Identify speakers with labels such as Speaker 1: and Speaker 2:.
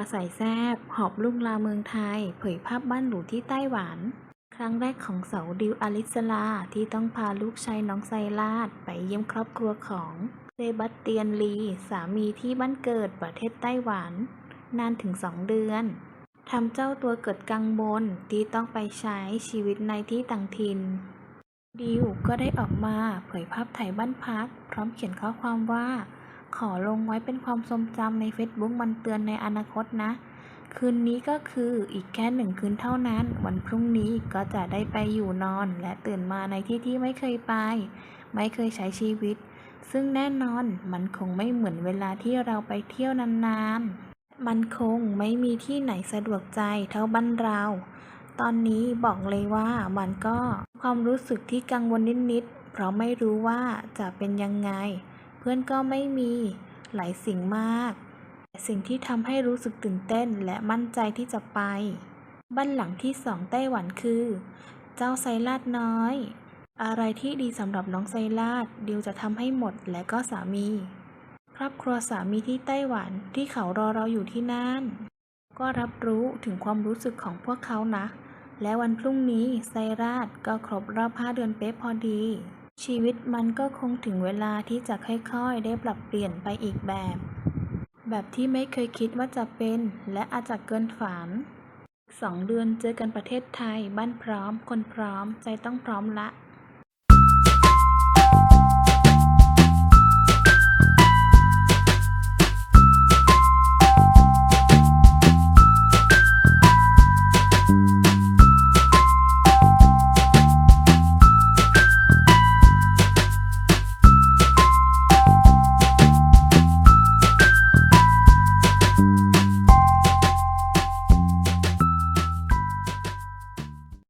Speaker 1: าใส่แซบ หอบลุงลาเมืองไทย เผยภาพบ้านหรูที่ไต้หวัน ครั้งแรกของสาวดิวอลิสลา ที่ต้องพาลูกชายน้องไซลาด ไปเยี่ยมครอบครัวของเซบาสเตียนลี สามีที่บ้านเกิดประเทศไต้หวัน นานถึงสองเดือนทำเจ้าตัวเกิดกังวลที่ต้องไปใช้ชีวิตในที่ต่างถิ่นดิวก็ได้ออกมาเผยภาพถ่ายบ้านพัก พร้อมเขียนข้อความว่า ขอลงไว้เป็นความทรงจำใน Facebook มันเตือนในอนาคตนะ คืนนี้ก็คืออีกแค่หนึ่งคืนเท่านั้น วันพรุ่งนี้ก็จะได้ไปอยู่นอน และตื่นมาในที่ที่ไม่เคยไป ไม่เคยใช้ชีวิต ซึ่งแน่นอนมันคงไม่เหมือนเวลาที่เราไปเที่ยวนานๆ มันคงไม่มีที่ไหนสะดวกใจเท่าบ้านเรา ตอนนี้บอกเลยว่ามันก็ความรู้สึกที่กังวลนิดๆ เพราะไม่รู้ว่าจะเป็นยังไง เพื่อนก็ไม่มีหลายสิ่งมากแต่สิ่งที่ทำให้รู้สึกตื่นเต้นและมั่นใจที่จะไป บ้านหลังที่สองไต้หวันคือ เจ้าไซลาดน้อย อะไรที่ดีสำหรับน้องไซลาดดิวจะทำให้หมดและก็สามี ครอบครัวสามีที่ไต้หวันที่เขารอเราอยู่ที่นั่น ก็รับรู้ถึงความรู้สึกของพวกเขานะและวันพรุ่งนี้ไซราดก็ครบรอบ 5 เดือนเป๊ะพอดี ชีวิตมันก็คงถึงเวลาที่จะค่อย ๆ ได้ปรับเปลี่ยนไปอีกแบบ แบบที่ไม่เคยคิดว่าจะเป็น และอาจจะเกินฝันสองเดือนเจอกันประเทศไทย บ้านพร้อม คนพร้อม ใจต้องพร้อมละ